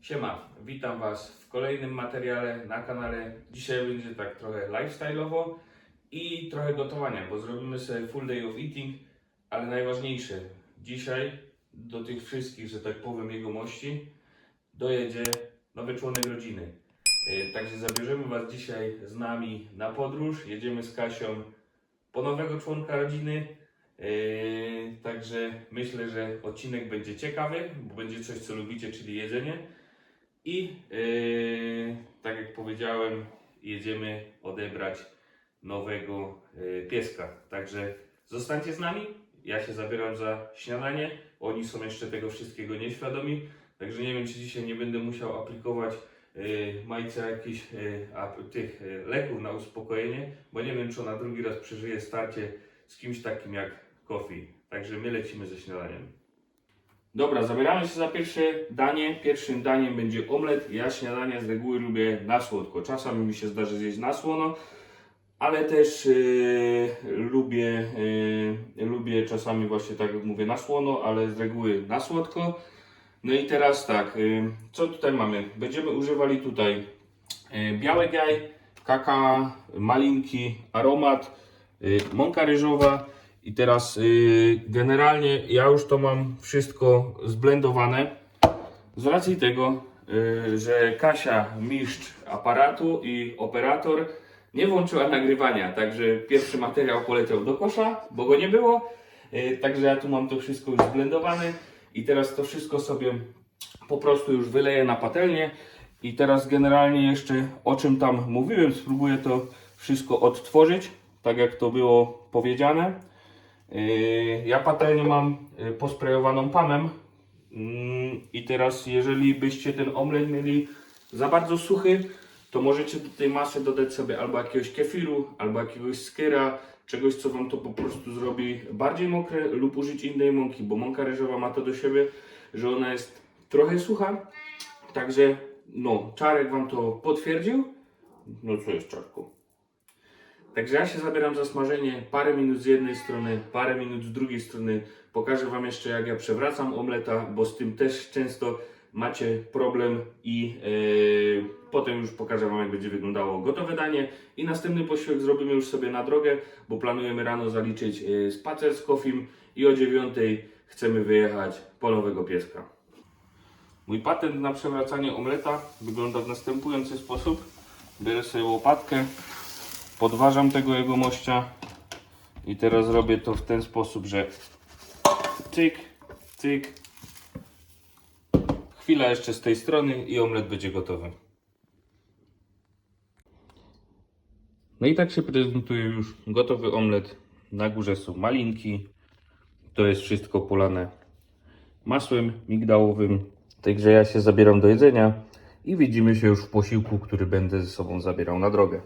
Siema, witam Was w kolejnym materiale na kanale. Dzisiaj będzie tak trochę lifestyle'owo i trochę gotowania, bo zrobimy sobie full day of eating, ale najważniejsze, dzisiaj do tych wszystkich, że tak powiem, jegomości dojedzie nowy członek rodziny. Yy, Także zabierzemy Was dzisiaj z nami na podróż. Jedziemy z Kasią po nowego członka rodziny. Yy, także myślę, że odcinek będzie ciekawy, bo będzie coś, co lubicie, czyli jedzenie. I yy, tak jak powiedziałem, jedziemy odebrać nowego yy, pieska. Także zostańcie z nami. Ja się zabieram za śniadanie. Oni są jeszcze tego wszystkiego nieświadomi. Także nie wiem, czy dzisiaj nie będę musiał aplikować yy, Majce jakichś yy, tych yy, leków na uspokojenie, bo nie wiem, czy ona drugi raz przeżyje starcie z kimś takim jak Kofi. Także my lecimy ze śniadaniem. Dobra, zabieramy się za pierwsze danie. Pierwszym daniem będzie omlet. Ja śniadania z reguły lubię na słodko. Czasami mi się zdarzy zjeść na słono, ale też yy, lubię, yy, lubię czasami właśnie tak jak mówię na słono, ale z reguły na słodko. No i teraz tak, yy, co tutaj mamy? Będziemy używali tutaj yy, białe jaj, kaka, malinki, aromat, yy, mąka ryżowa. I teraz yy, generalnie ja już to mam wszystko zblendowane. Z racji tego, yy, że Kasia, mistrz aparatu i operator, nie włączyła nagrywania, także pierwszy materiał poleciał do kosza, bo go nie było. Yy, także ja tu mam to wszystko już zblendowane i teraz to wszystko sobie po prostu już wyleję na patelnię. I teraz generalnie jeszcze o czym tam mówiłem, spróbuję to wszystko odtworzyć, tak jak to było powiedziane. Yy, Ja patelnię mam yy, posprejowaną pamem. Mm, i teraz jeżeli byście ten omlet mieli za bardzo suchy, to możecie do tej masy dodać sobie albo jakiegoś kefiru, albo jakiegoś skyra, czegoś co Wam to po prostu zrobi bardziej mokre lub użyć innej mąki, bo mąka ryżowa ma to do siebie, że ona jest trochę sucha, także no, Czarek Wam to potwierdził, no co jest Czarku? Także ja się zabieram za smażenie parę minut z jednej strony, parę minut z drugiej strony. Pokażę Wam jeszcze jak ja przewracam omleta, bo z tym też często macie problem i yy, potem już pokażę Wam jak będzie wyglądało gotowe danie. I następny posiłek zrobimy już sobie na drogę, bo planujemy rano zaliczyć yy, spacer z Kofim i o dziewiątej chcemy wyjechać po nowego pieska. Mój patent na przewracanie omleta wygląda w następujący sposób. Bierę sobie łopatkę, podważam tego jego mościa i teraz robię to w ten sposób, że cyk, cyk. Chwila jeszcze z tej strony i omlet będzie gotowy. No i tak się prezentuje już gotowy omlet. Na górze są malinki. To jest wszystko polane masłem migdałowym. Także ja się zabieram do jedzenia i widzimy się już w posiłku, który będę ze sobą zabierał na drogę.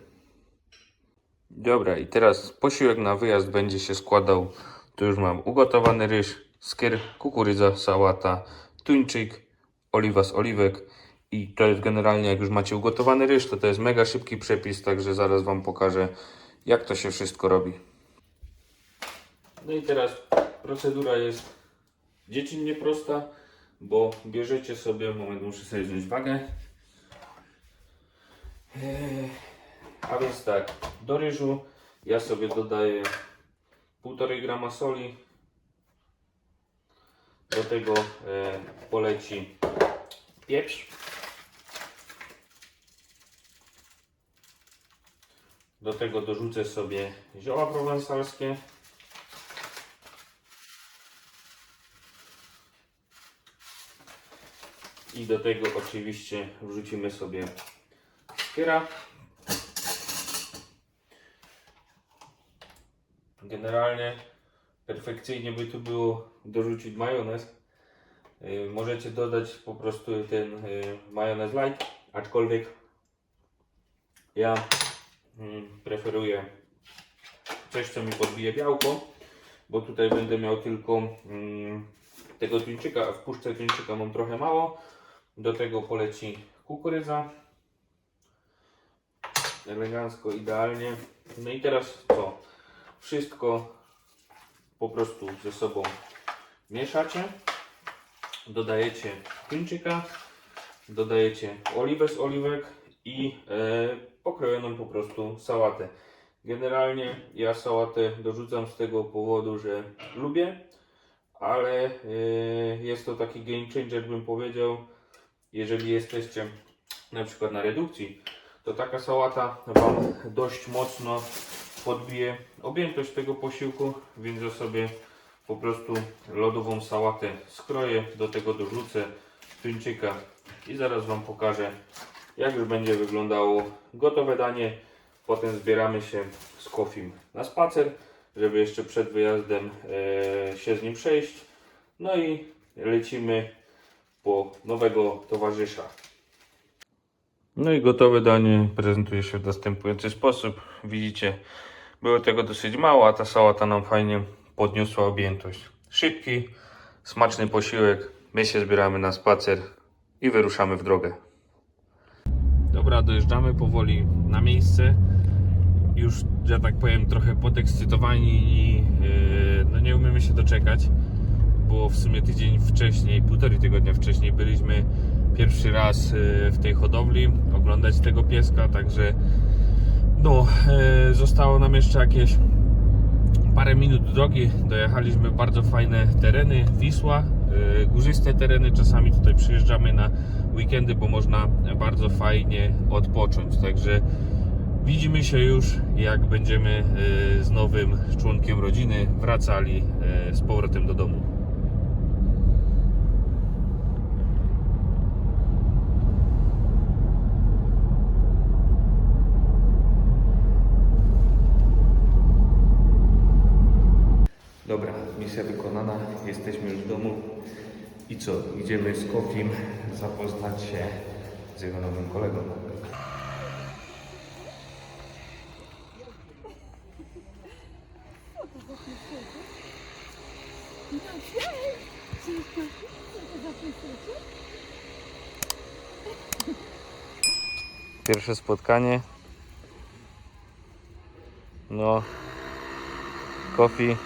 Dobra, i teraz posiłek na wyjazd będzie się składał. Tu już mam ugotowany ryż, skyr, kukurydza, sałata, tuńczyk, oliwa z oliwek. I to jest generalnie, jak już macie ugotowany ryż, to to jest mega szybki przepis, także zaraz Wam pokażę, jak to się wszystko robi. No i teraz procedura jest dziecinnie prosta, bo bierzecie sobie, moment, muszę sobie wziąć wagę. Eee, a więc tak, do ryżu ja sobie dodaję 1,5 grama soli. Do tego e, poleci pieprz. Do tego dorzucę sobie zioła prowansalskie. I do tego oczywiście wrzucimy sobie skyra. Generalnie perfekcyjnie by tu było dorzucić majonez. Yy, Możecie dodać po prostu ten yy, majonez light, aczkolwiek ja mm, preferuję coś, co mi podbije białko, bo tutaj będę miał tylko mm, tego tuńczyka, w puszce tuńczyka mam trochę mało. Do tego poleci kukurydza. Elegancko, idealnie. No i teraz co? Wszystko po prostu ze sobą mieszacie. Dodajecie tuńczyka. dodajecie oliwę z oliwek i e, pokrojoną po prostu sałatę. Generalnie ja sałatę dorzucam z tego powodu, że lubię, ale e, jest to taki game changer bym powiedział. Jeżeli jesteście na przykład na redukcji, to taka sałata Wam dość mocno podbije objętość tego posiłku, więc ja sobie po prostu lodową sałatę skroję, do tego dorzucę tuńczyka i zaraz Wam pokażę jak już będzie wyglądało gotowe danie. Potem zbieramy się z Kofim na spacer, żeby jeszcze przed wyjazdem e, się z nim przejść. No i lecimy po nowego towarzysza. No i gotowe danie prezentuje się w następujący sposób. Widzicie, było tego dosyć mało, a ta sałata nam fajnie podniosła objętość. Szybki, smaczny posiłek. My się zbieramy na spacer i wyruszamy w drogę. Dobra, dojeżdżamy powoli na miejsce. Już, że tak powiem, trochę podekscytowani i yy, no nie umiemy się doczekać, bo w sumie tydzień wcześniej, półtorej tygodnia wcześniej byliśmy pierwszy raz yy, w tej hodowli oglądać tego pieska, także no, zostało nam jeszcze jakieś parę minut drogi. Dojechaliśmy bardzo fajne tereny, Wisła, yy, górzyste tereny. Czasami tutaj przyjeżdżamy na weekendy, bo można bardzo fajnie odpocząć. Także widzimy się już, jak będziemy yy, z nowym członkiem rodziny wracali z powrotem do domu. Dobra, misja wykonana, jesteśmy już w domu. I co? Idziemy z Kofim zapoznać się z jego nowym kolegą. Pierwsze spotkanie. No. Kofi,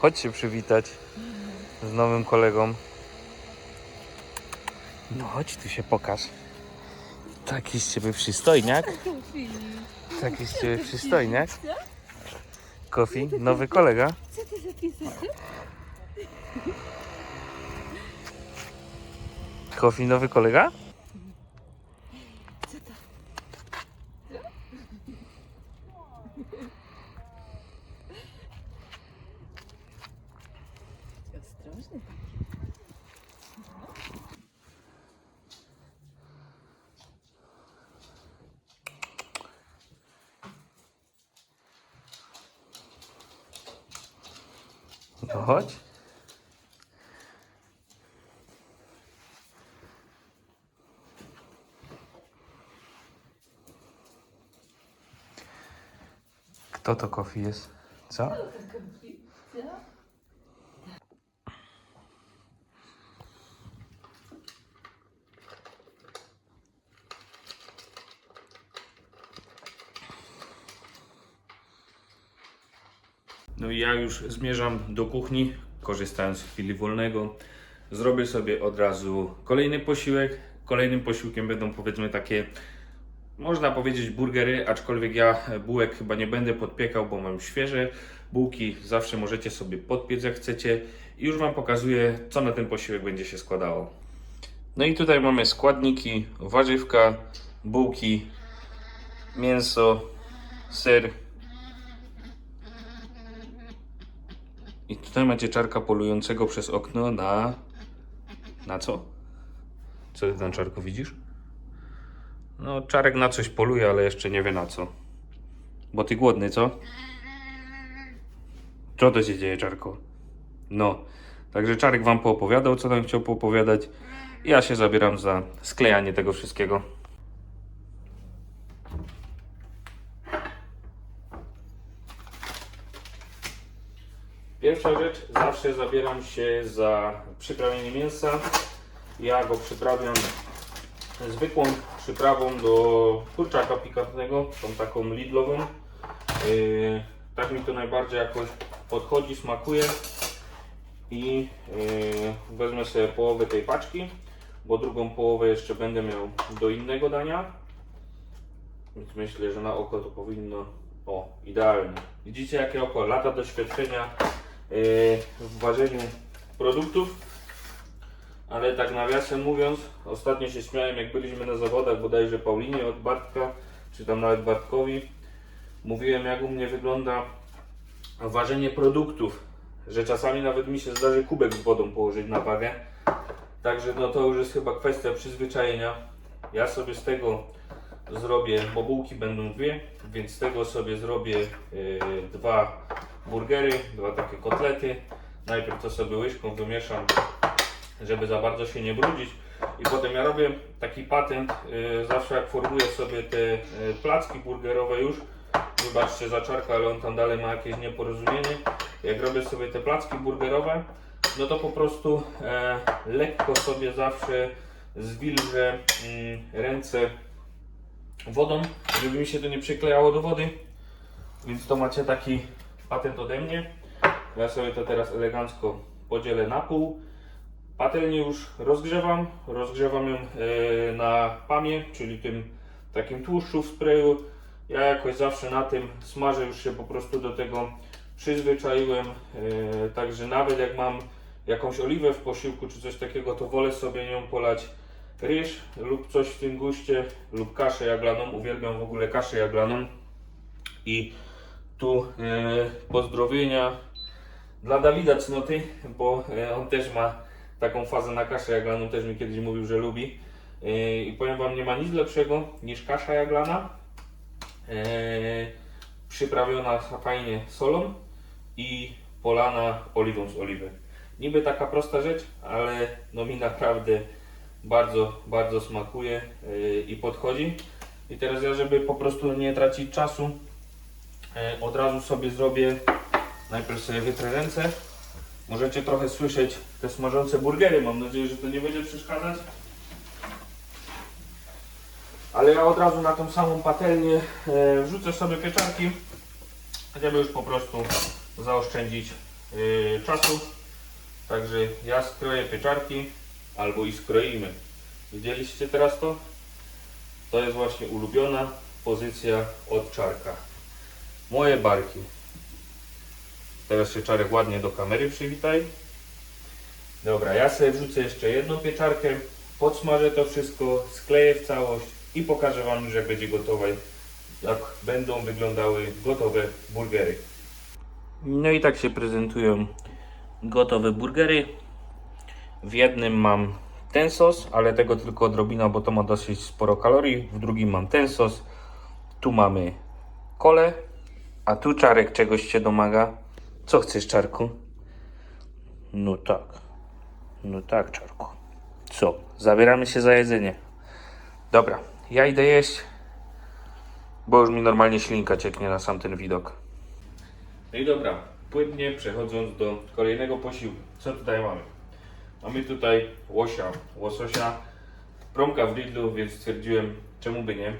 chodź się przywitać z nowym kolegą. No chodź tu się pokaż. Taki z ciebie przystojniak. Taki z ciebie przystojniak. Kofi, nowy kolega. Co ty? Kofi, nowy kolega? Kto to Kofi jest? Co? No i ja już zmierzam do kuchni, korzystając z chwili wolnego. Zrobię sobie od razu kolejny posiłek. Kolejnym posiłkiem będą powiedzmy takie, można powiedzieć burgery, aczkolwiek ja bułek chyba nie będę podpiekał, bo mam świeże bułki. Zawsze możecie sobie podpiec jak chcecie. I już Wam pokazuję, co na ten posiłek będzie się składało. No i tutaj mamy składniki, warzywka, bułki, mięso, ser, I tutaj macie czarka polującego przez okno na. Na co? Co ty tam czarku widzisz? No, czarek na coś poluje, ale jeszcze nie wie na co. Bo ty głodny, co? Co to się dzieje, czarko? No, także czarek wam poopowiadał, co tam chciał poopowiadać. Ja się zabieram za sklejanie tego wszystkiego. Pierwsza rzecz, zawsze zabieram się za przyprawienie mięsa. Ja go przyprawiam zwykłą przyprawą do kurczaka pikantnego, tą taką lidlową. Yy, tak mi to najbardziej jakoś podchodzi, smakuje. I yy, wezmę sobie połowę tej paczki. bo drugą połowę jeszcze będę miał do innego dania. Więc myślę, że na oko to powinno. O, idealnie. Widzicie jakie oko? Lata doświadczenia yy, w ważeniu produktów. Ale tak nawiasem mówiąc, ostatnio się śmiałem jak byliśmy na zawodach bodajże Paulinie od Bartka, czy tam nawet Bartkowi. Mówiłem jak u mnie wygląda ważenie produktów, że czasami nawet mi się zdarzy kubek z wodą położyć na wagę. Także no to już jest chyba kwestia przyzwyczajenia. Ja sobie z tego zrobię, bo bułki będą dwie, więc z tego sobie zrobię yy, dwa burgery, dwa takie kotlety. Najpierw to sobie łyżką wymieszam, żeby za bardzo się nie brudzić. I potem ja robię taki patent, yy, zawsze jak formuję sobie te yy, placki burgerowe już, wybaczcie za czarka, ale on tam dalej ma jakieś nieporozumienie. Jak robię sobie te placki burgerowe, no to po prostu e, lekko sobie zawsze zwilżę mm, ręce wodą, żeby mi się to nie przyklejało do wody. Więc to macie taki patent ode mnie. Ja sobie to teraz elegancko podzielę na pół. Patelnię już rozgrzewam. Rozgrzewam ją e, na pamie, czyli tym takim tłuszczu w sprayu. Ja jakoś zawsze na tym smażę, już się po prostu do tego przyzwyczaiłem. E, także nawet jak mam jakąś oliwę w posiłku czy coś takiego, to wolę sobie nią polać ryż lub coś w tym guście, lub kaszę jaglaną. Uwielbiam w ogóle kaszę jaglaną. I tu e, pozdrowienia dla Dawida Cnoty, bo on też ma taką fazę na kaszę jaglaną, też mi kiedyś mówił, że lubi. E, I powiem Wam, nie ma nic lepszego niż kasza jaglana, e, przyprawiona fajnie solą i polana oliwą z oliwy. Niby taka prosta rzecz, ale no mi naprawdę bardzo, bardzo smakuje yy, i podchodzi. I teraz ja, żeby po prostu nie tracić czasu, od razu sobie zrobię, najpierw sobie wytrę ręce. Możecie trochę słyszeć te smażące burgery, mam nadzieję, że to nie będzie przeszkadzać. Ale ja od razu na tą samą patelnię yy, wrzucę sobie pieczarki, żeby już po prostu zaoszczędzić yy, czasu. Także ja skroję pieczarki albo i skroimy. Widzieliście teraz to? To jest właśnie ulubiona pozycja od czarka. Moje barki. Teraz się czarek ładnie do kamery przywitaj. Dobra, ja sobie wrzucę jeszcze jedną pieczarkę, podsmażę to wszystko, skleję w całość i pokażę Wam już jak będzie gotowe, jak będą wyglądały gotowe burgery. No i tak się prezentują gotowe burgery. W jednym mam ten sos, ale tego tylko odrobina, bo to ma dosyć sporo kalorii. W drugim mam ten sos. Tu mamy kole, a tu czarek czegoś się domaga. Co chcesz, czarku? No tak. No tak, czarku. Co? Zabieramy się za jedzenie. Dobra, ja idę jeść, bo już mi normalnie ślinka cieknie na sam ten widok. No i dobra, płynnie przechodząc do kolejnego posiłku. Co tutaj mamy? Mamy tutaj łosia, łososia, promka w Lidlu, więc stwierdziłem, czemu by nie.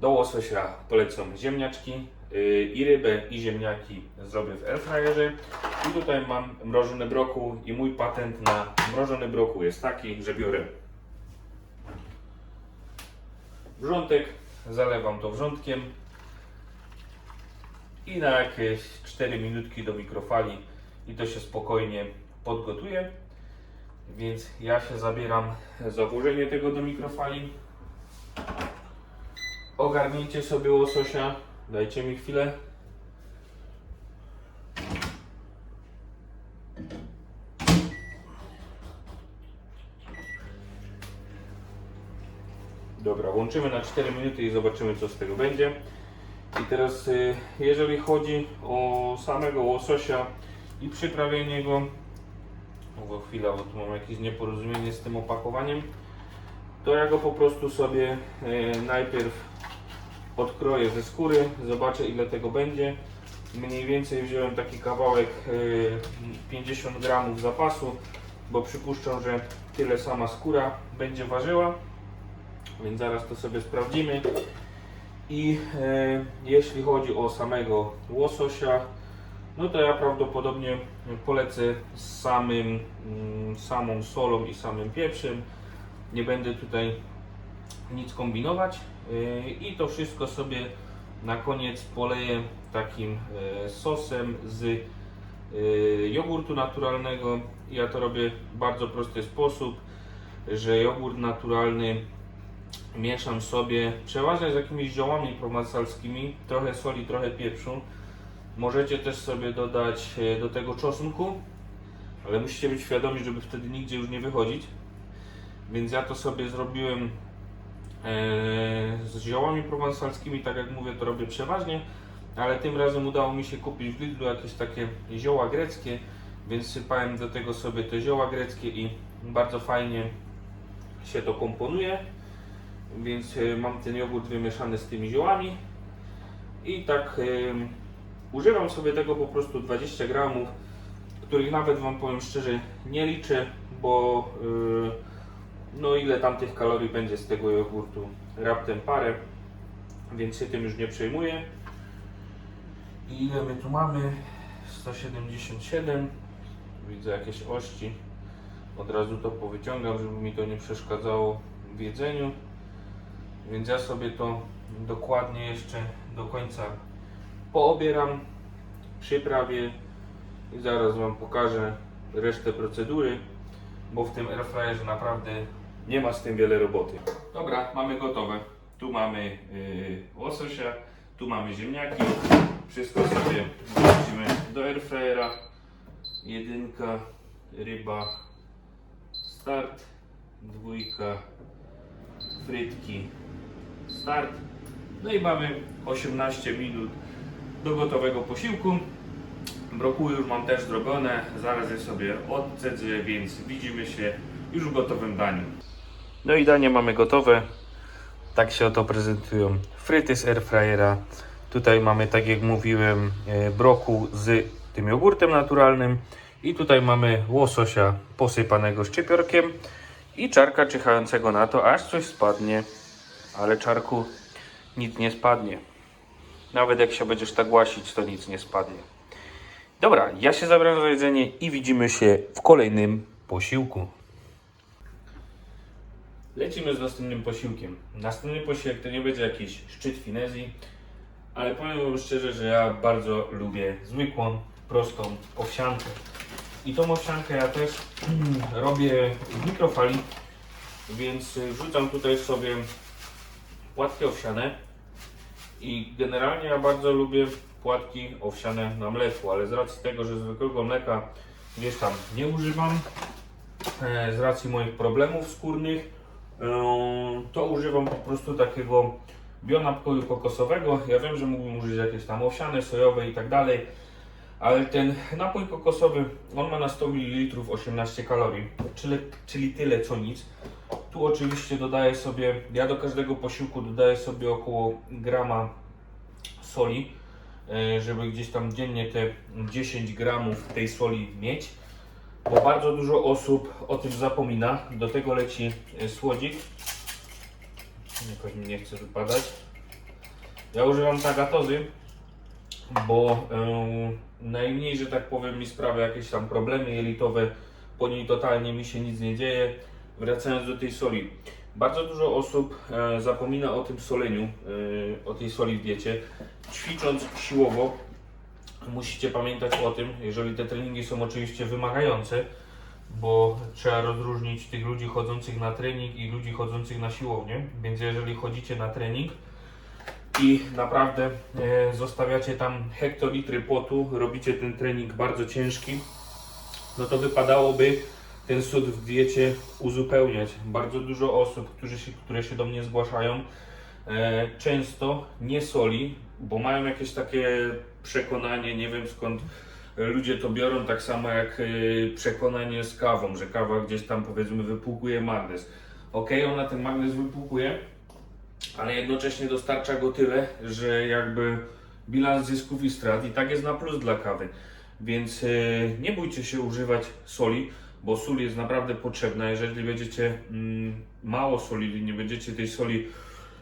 Do łososia polecam ziemniaczki i rybę i ziemniaki zrobię w airfryerze. I tutaj mam mrożony brokuł i mój patent na mrożony brokuł jest taki, że biorę wrzątek, zalewam to wrzątkiem, i na jakieś 4 minutki do mikrofali i to się spokojnie podgotuje. Więc ja się zabieram za włożenie tego do mikrofali. Ogarnijcie sobie łososia, dajcie mi chwilę. Dobra, łączymy na 4 minuty i zobaczymy co z tego będzie. I teraz y, jeżeli chodzi o samego łososia i przyprawienie go, bo chwila, bo tu mam jakieś nieporozumienie z tym opakowaniem, to ja go po prostu sobie y, najpierw odkroję ze skóry, zobaczę ile tego będzie. Mniej więcej wziąłem taki kawałek y, 50 gramów zapasu, bo przypuszczam, że tyle sama skóra będzie ważyła, więc zaraz to sobie sprawdzimy. I e, jeśli chodzi o samego łososia, no to ja prawdopodobnie polecę z samym, mm, samą solą i samym pieprzem. Nie będę tutaj nic kombinować i to wszystko sobie na koniec poleję takim e, sosem z e, jogurtu naturalnego. Ja to robię w bardzo prosty sposób, że jogurt naturalny mieszam sobie przeważnie z jakimiś ziołami prowansalskimi, trochę soli, trochę pieprzu. Możecie też sobie dodać do tego czosnku, ale musicie być świadomi, żeby wtedy nigdzie już nie wychodzić. Więc ja to sobie zrobiłem z ziołami prowansalskimi, tak jak mówię, to robię przeważnie, ale tym razem udało mi się kupić w Lidlu jakieś takie zioła greckie, więc sypałem do tego sobie te zioła greckie i bardzo fajnie się to komponuje. Więc e, mam ten jogurt wymieszany z tymi ziołami i tak em, używam sobie tego po prostu 20 gramów, których nawet Wam powiem szczerze nie liczę, bo y, no ile tam tych kalorii będzie z tego jogurtu? Raptem parę, więc się tym już nie przejmuję. I ile my tu mamy? 177. Widzę jakieś ości. Od razu to powyciągam, żeby mi to nie przeszkadzało w jedzeniu. Więc ja sobie to dokładnie jeszcze do końca poobieram, przyprawię i zaraz Wam pokażę resztę procedury, bo w tym airfryerze naprawdę nie ma z tym wiele roboty. Dobra, mamy gotowe. Tu mamy yy, łososia, tu mamy ziemniaki. Wszystko sobie wrzucimy do airfryera. Jedynka, ryba, start, dwójka, frytki, start. No i mamy 18 minut do gotowego posiłku. Brokuły już mam też zrobione, zaraz je sobie odcedzę, więc widzimy się już w gotowym daniu. No i danie mamy gotowe. Tak się oto prezentują fryty z airfryera. Tutaj mamy, tak jak mówiłem, e, brokuł z tym jogurtem naturalnym. I tutaj mamy łososia posypanego szczypiorkiem i czarka czyhającego na to, aż coś spadnie. Ale czarku nic nie spadnie. Nawet jak się będziesz tak głasić, to nic nie spadnie. Dobra, ja się zabieram za jedzenie i widzimy się w kolejnym posiłku. Lecimy z następnym posiłkiem. Następny posiłek to nie będzie jakiś szczyt finezji, ale powiem Wam szczerze, że ja bardzo lubię zwykłą, prostą owsiankę. I tą owsiankę ja też robię w mikrofali, więc wrzucam tutaj sobie płatki owsiane. I generalnie ja bardzo lubię płatki owsiane na mleku, ale z racji tego, że zwykłego mleka gdzieś tam nie używam, e, z racji moich problemów skórnych, to używam po prostu takiego bionapoju kokosowego. Ja wiem, że mógłbym użyć jakieś tam owsiane, sojowe i tak dalej, ale ten napój kokosowy, on ma na 100 ml 18 kalorii, czyli, czyli tyle co nic. Tu oczywiście dodaję sobie, ja do każdego posiłku dodaję sobie około grama soli, e, żeby gdzieś tam dziennie te 10 gramów tej soli mieć, bo bardzo dużo osób o tym zapomina. Do tego leci e, słodzik. Jakoś mi nie chce wypadać. Ja używam tagatozy, bo e, najmniej, że tak powiem, mi sprawia jakieś tam problemy jelitowe. Po niej totalnie mi się nic nie dzieje. Wracając do tej soli. Bardzo dużo osób e, zapomina o tym soleniu, o tej soli w diecie. Ćwicząc siłowo, musicie pamiętać o tym, jeżeli te treningi są oczywiście wymagające, bo trzeba rozróżnić tych ludzi chodzących na trening i ludzi chodzących na siłownię. Więc jeżeli chodzicie na trening i naprawdę e, zostawiacie tam hektolitry potu, robicie ten trening bardzo ciężki, no to wypadałoby ten sód w diecie uzupełniać. Bardzo dużo osób, którzy się, które się do mnie zgłaszają, e, często nie soli, bo mają jakieś takie przekonanie, nie wiem skąd ludzie to biorą, tak samo jak e, przekonanie z kawą, że kawa gdzieś tam powiedzmy wypłukuje magnez. Ok, ona ten magnez wypłukuje, ale jednocześnie dostarcza go tyle, że jakby bilans zysków i strat i tak jest na plus dla kawy. Więc e, nie bójcie się używać soli, bo sól jest naprawdę potrzebna. Jeżeli będziecie mm, mało solili, nie będziecie tej soli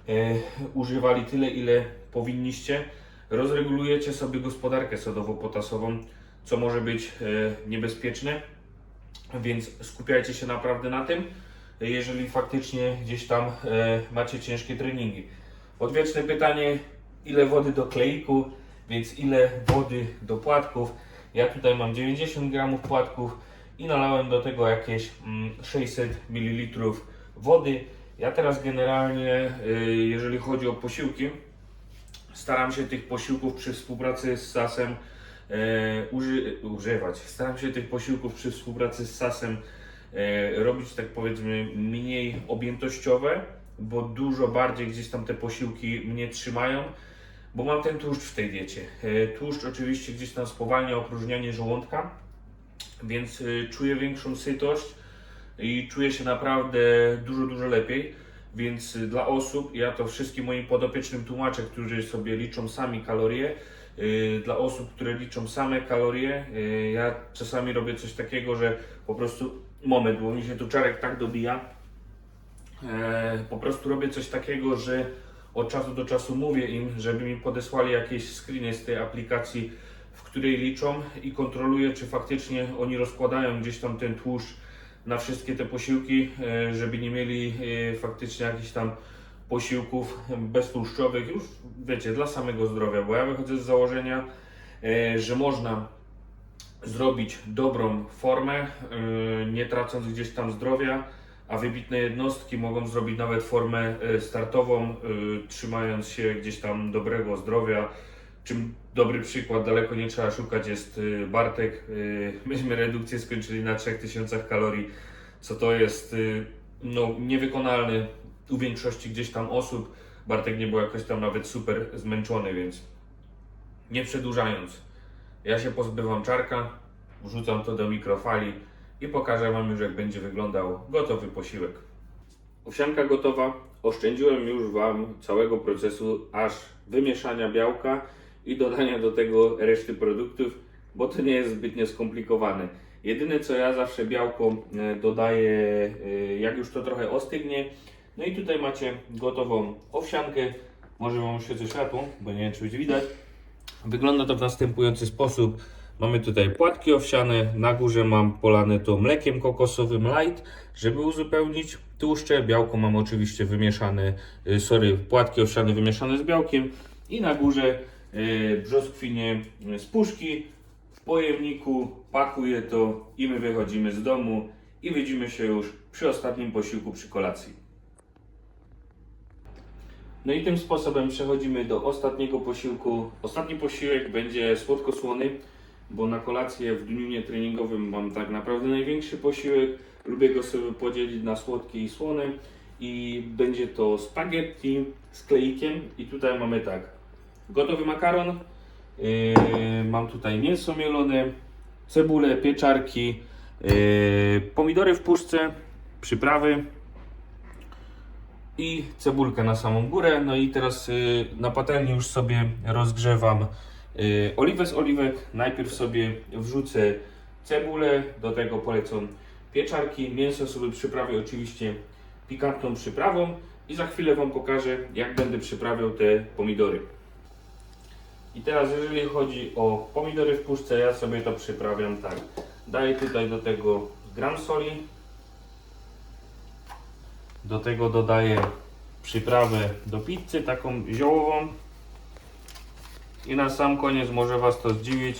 e, używali tyle, ile powinniście, rozregulujecie sobie gospodarkę sodowo-potasową, co może być e, niebezpieczne, więc skupiajcie się naprawdę na tym. jeżeli faktycznie gdzieś tam e, macie ciężkie treningi. Odwieczne pytanie, ile wody do kleiku, więc ile wody do płatków. Ja tutaj mam 90 gramów płatków i nalałem do tego jakieś mm, 600 ml wody. Ja teraz generalnie, y, jeżeli chodzi o posiłki, staram się tych posiłków przy współpracy z SAS-em e, uży, używać. Staram się tych posiłków przy współpracy z SAS-em e, robić tak powiedzmy mniej objętościowe, bo dużo bardziej gdzieś tam te posiłki mnie trzymają, bo mam ten tłuszcz w tej diecie. E, tłuszcz oczywiście gdzieś tam spowalnia opróżnianie żołądka, więc y, czuję większą sytość i czuję się naprawdę dużo, dużo lepiej. Więc y, dla osób, ja to wszystkim moim podopiecznym tłumaczę, którzy sobie liczą sami kalorie, y, dla osób, które liczą same kalorie, y, ja czasami robię coś takiego, że po prostu, moment, bo mi się tu czarek tak dobija, e, po prostu robię coś takiego, że od czasu do czasu mówię im, żeby mi podesłali jakieś screeny z tej aplikacji, w której liczą i kontroluję, czy faktycznie oni rozkładają gdzieś tam ten tłuszcz na wszystkie te posiłki, e, żeby nie mieli e, faktycznie jakichś tam posiłków beztłuszczowych, już wiecie, dla samego zdrowia, bo ja wychodzę z założenia, e, że można zrobić dobrą formę, nie tracąc gdzieś tam zdrowia, a wybitne jednostki mogą zrobić nawet formę startową, trzymając się gdzieś tam dobrego zdrowia. Czym dobry przykład, daleko nie trzeba szukać, jest e, Bartek. E, Myśmy redukcję skończyli na 3000 kalorii, co to jest e, no, niewykonalne u większości gdzieś tam osób. Bartek nie był jakoś tam nawet super zmęczony, więc nie przedłużając, ja się pozbywam czarka, wrzucam to do mikrofali i pokażę Wam już jak będzie wyglądał gotowy posiłek. Owsianka gotowa. Oszczędziłem już Wam całego procesu aż wymieszania białka i dodania do tego reszty produktów, bo to nie jest zbytnio skomplikowane. Jedyne co ja zawsze białko e, dodaję, e, jak już to trochę ostygnie. No i tutaj macie gotową owsiankę. Może Wam świecę światło, bo nie wiem czy widać. Wygląda to w następujący sposób. Mamy tutaj płatki owsiane, na górze mam polane to mlekiem kokosowym light, żeby uzupełnić tłuszcze. Białko mam oczywiście wymieszane, y, sorry, płatki owsiane wymieszane z białkiem i na górze brzoskwinie z puszki. W pojemniku pakuję to i my wychodzimy z domu i widzimy się już przy ostatnim posiłku przy kolacji. No i tym sposobem przechodzimy do ostatniego posiłku. Ostatni posiłek będzie słodko-słony, bo na kolację w dniu nietreningowym mam tak naprawdę największy posiłek. Lubię go sobie podzielić na słodkie i słone. I będzie to spaghetti z kleikiem. I tutaj mamy tak, gotowy makaron. Yy, mam tutaj mięso mielone, cebulę, pieczarki, yy, pomidory w puszce, przyprawy i cebulkę na samą górę. No i teraz y, na patelni już sobie rozgrzewam y, oliwę z oliwek. Najpierw sobie wrzucę cebulę, do tego polecą pieczarki. Mięso sobie przyprawię oczywiście pikantną przyprawą i za chwilę Wam pokażę jak będę przyprawiał te pomidory. I teraz jeżeli chodzi o pomidory w puszce, ja sobie to przyprawiam tak. Daję tutaj do tego gram soli, do tego dodaję przyprawę do pizzy, taką ziołową. I na sam koniec może Was to zdziwić,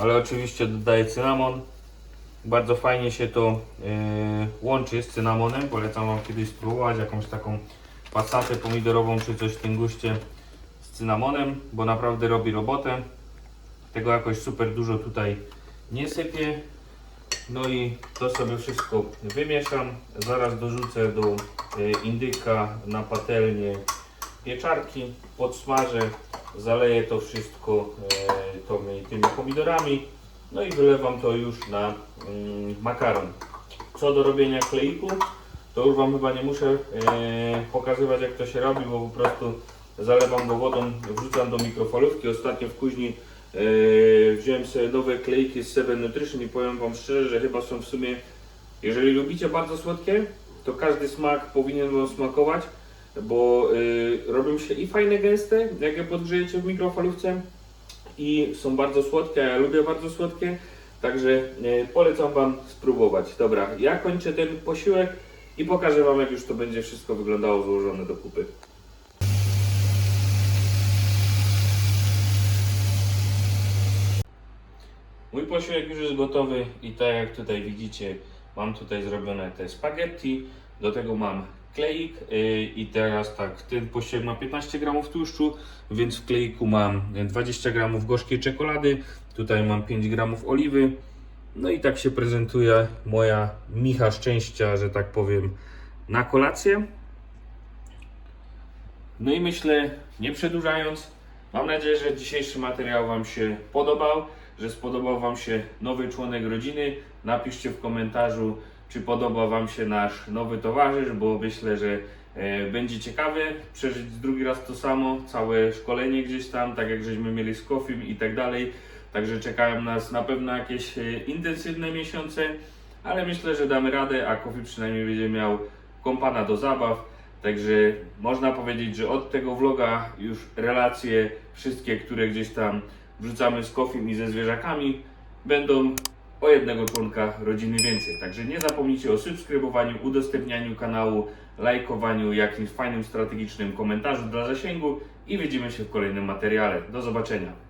ale oczywiście dodaję cynamon. Bardzo fajnie się to yy, łączy z cynamonem. Polecam Wam kiedyś spróbować jakąś taką pasatę pomidorową czy coś w tym guście cynamonem, bo naprawdę robi robotę. Tego jakoś super dużo tutaj nie sypię. No i to sobie wszystko wymieszam. Zaraz dorzucę do e, indyka na patelnię pieczarki, podsmażę, zaleję to wszystko e, tymi, tymi pomidorami. No i wylewam to już na mm, makaron. Co do robienia kleiku, to już Wam chyba nie muszę e, pokazywać jak to się robi, bo po prostu zalewam go wodą, wrzucam do mikrofalówki. Ostatnio w kuźni Eee, wziąłem sobie nowe klejki z Seven Nutrition i powiem Wam szczerze, że chyba są w sumie, jeżeli lubicie bardzo słodkie, to każdy smak powinien Wam smakować, bo yy, robią się i fajne gęste, jak je podgrzejecie w mikrofalówce i są bardzo słodkie, ja lubię bardzo słodkie, także yy, polecam Wam spróbować. Dobra, ja kończę ten posiłek i pokażę Wam jak już to będzie wszystko wyglądało złożone do kupy. Mój posiłek już jest gotowy i tak jak tutaj widzicie, mam tutaj zrobione te spaghetti, do tego mam kleik yy, i teraz tak, ten posiłek ma 15 gramów tłuszczu, więc w kleiku mam 20 gramów gorzkiej czekolady, tutaj mam 5 gramów oliwy, no i tak się prezentuje moja micha szczęścia, że tak powiem, na kolację. No i myślę, nie przedłużając, mam nadzieję, że dzisiejszy materiał Wam się podobał, że spodobał Wam się nowy członek rodziny. Napiszcie w komentarzu, czy podoba Wam się nasz nowy towarzysz, bo myślę, że e, będzie ciekawy przeżyć drugi raz to samo, całe szkolenie gdzieś tam, tak jak żeśmy mieli z Kofim i tak dalej. Także czekają nas na pewno jakieś e, intensywne miesiące, ale myślę, że damy radę, a Kofi przynajmniej będzie miał kompana do zabaw. Także można powiedzieć, że od tego vloga już relacje wszystkie, które gdzieś tam wrzucamy z Kofim i ze zwierzakami, będą o jednego członka rodziny więcej. Także nie zapomnijcie o subskrybowaniu, udostępnianiu kanału, lajkowaniu, jakimś fajnym strategicznym komentarzu dla zasięgu i widzimy się w kolejnym materiale. Do zobaczenia.